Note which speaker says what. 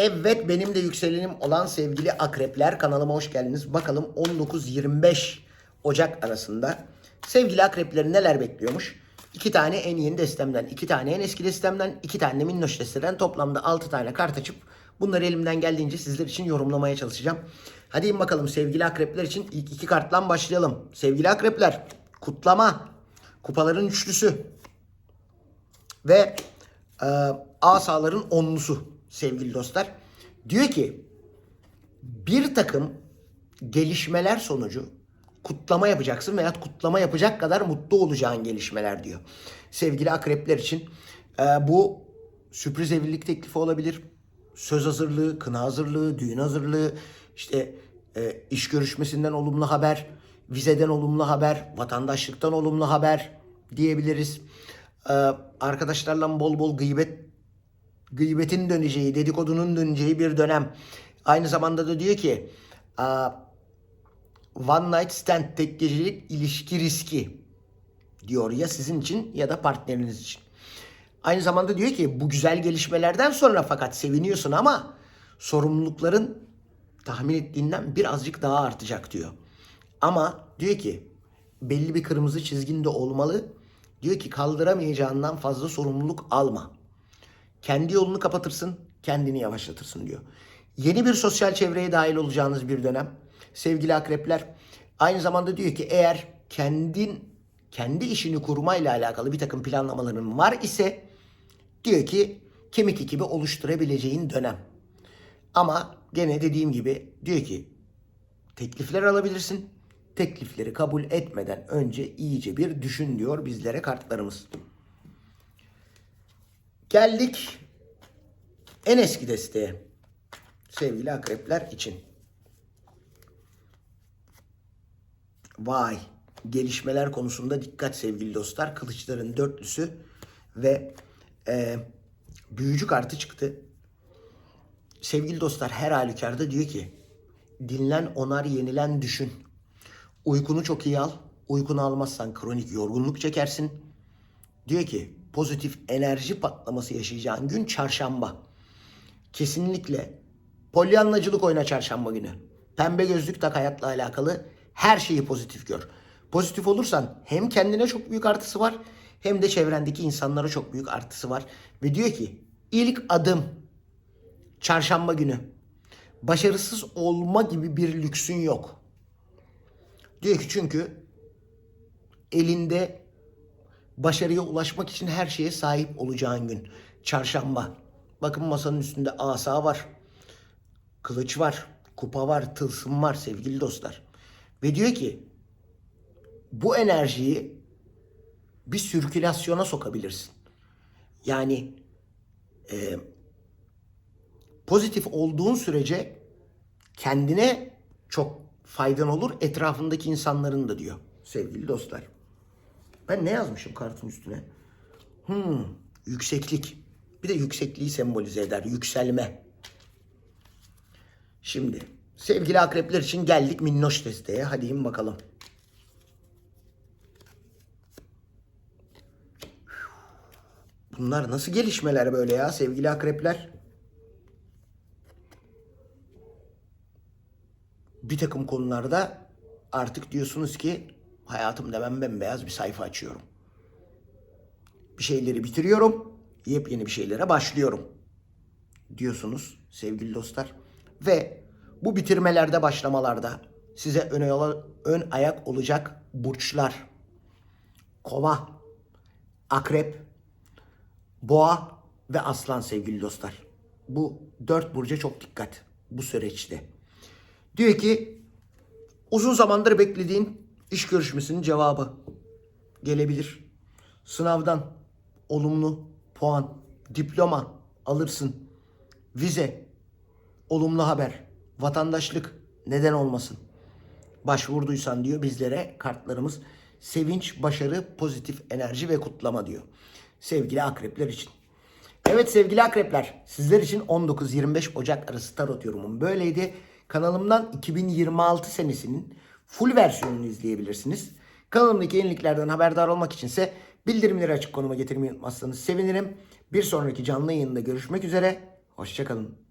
Speaker 1: Evet benim de yükselenim olan sevgili akrepler kanalıma hoş geldiniz. Bakalım 19-25 Ocak arasında sevgili akrepleri neler bekliyormuş? İki tane en yeni destemden, iki tane en eski destemden, iki tane minnoş desteden toplamda 6 tane kart açıp bunları elimden geldiğince sizler için yorumlamaya çalışacağım. Hadi bakalım sevgili akrepler için ilk iki kartla başlayalım. Sevgili akrepler kutlama, kupaların üçlüsü ve e, asaların onlusu sevgili dostlar. Diyor ki bir takım gelişmeler sonucu kutlama yapacaksın veya kutlama yapacak kadar mutlu olacağın gelişmeler diyor. Sevgili akrepler için e, bu sürpriz evlilik teklifi olabilir. Söz hazırlığı, kına hazırlığı, düğün hazırlığı, işte e, iş görüşmesinden olumlu haber, vizeden olumlu haber, vatandaşlıktan olumlu haber diyebiliriz. E, arkadaşlarla bol bol gıybet gıybetin döneceği, dedikodunun döneceği bir dönem. Aynı zamanda da diyor ki one night stand tek gecelik ilişki riski diyor ya sizin için ya da partneriniz için. Aynı zamanda diyor ki bu güzel gelişmelerden sonra fakat seviniyorsun ama sorumlulukların tahmin ettiğinden birazcık daha artacak diyor. Ama diyor ki belli bir kırmızı çizgin de olmalı. Diyor ki kaldıramayacağından fazla sorumluluk alma. Kendi yolunu kapatırsın, kendini yavaşlatırsın diyor. Yeni bir sosyal çevreye dahil olacağınız bir dönem. Sevgili akrepler, aynı zamanda diyor ki eğer kendin kendi işini kurmayla alakalı bir takım planlamaların var ise diyor ki kemik ekibi oluşturabileceğin dönem. Ama gene dediğim gibi diyor ki teklifler alabilirsin. Teklifleri kabul etmeden önce iyice bir düşün diyor bizlere kartlarımız. Geldik en eski desteğe. Sevgili akrepler için. Vay. Gelişmeler konusunda dikkat sevgili dostlar. Kılıçların dörtlüsü ve e, büyücü kartı çıktı. Sevgili dostlar her halükarda diyor ki dinlen onar yenilen düşün. Uykunu çok iyi al. Uykunu almazsan kronik yorgunluk çekersin. Diyor ki pozitif enerji patlaması yaşayacağın gün çarşamba. Kesinlikle polyanlacılık oyna çarşamba günü. Pembe gözlük tak hayatla alakalı her şeyi pozitif gör. Pozitif olursan hem kendine çok büyük artısı var hem de çevrendeki insanlara çok büyük artısı var. Ve diyor ki ilk adım çarşamba günü. Başarısız olma gibi bir lüksün yok. Diyor ki çünkü elinde başarıya ulaşmak için her şeye sahip olacağın gün. Çarşamba. Bakın masanın üstünde asa var. Kılıç var. Kupa var. Tılsım var sevgili dostlar. Ve diyor ki bu enerjiyi bir sirkülasyona sokabilirsin. Yani e, pozitif olduğun sürece kendine çok faydan olur. Etrafındaki insanların da diyor sevgili dostlar. Ben ne yazmışım kartın üstüne? Hmm, yükseklik. Bir de yüksekliği sembolize eder. Yükselme. Şimdi sevgili akrepler için geldik minnoş desteğe. Hadi in bakalım. Bunlar nasıl gelişmeler böyle ya sevgili akrepler? Bir takım konularda artık diyorsunuz ki hayatımda ben bembeyaz bir sayfa açıyorum. Bir şeyleri bitiriyorum, yepyeni bir şeylere başlıyorum diyorsunuz sevgili dostlar. Ve bu bitirmelerde başlamalarda size ön, yola, ön ayak olacak burçlar. Kova, akrep, boğa ve aslan sevgili dostlar. Bu dört burca çok dikkat bu süreçte. Diyor ki uzun zamandır beklediğin iş görüşmesinin cevabı gelebilir. Sınavdan olumlu puan, diploma alırsın. Vize, olumlu haber, vatandaşlık neden olmasın? Başvurduysan diyor bizlere kartlarımız sevinç, başarı, pozitif enerji ve kutlama diyor. Sevgili akrepler için. Evet sevgili akrepler sizler için 19-25 Ocak arası tarot yorumum böyleydi. Kanalımdan 2026 senesinin full versiyonunu izleyebilirsiniz. Kanalımdaki yeniliklerden haberdar olmak içinse bildirimleri açık konuma getirmeyi unutmazsanız sevinirim. Bir sonraki canlı yayında görüşmek üzere. Hoşçakalın.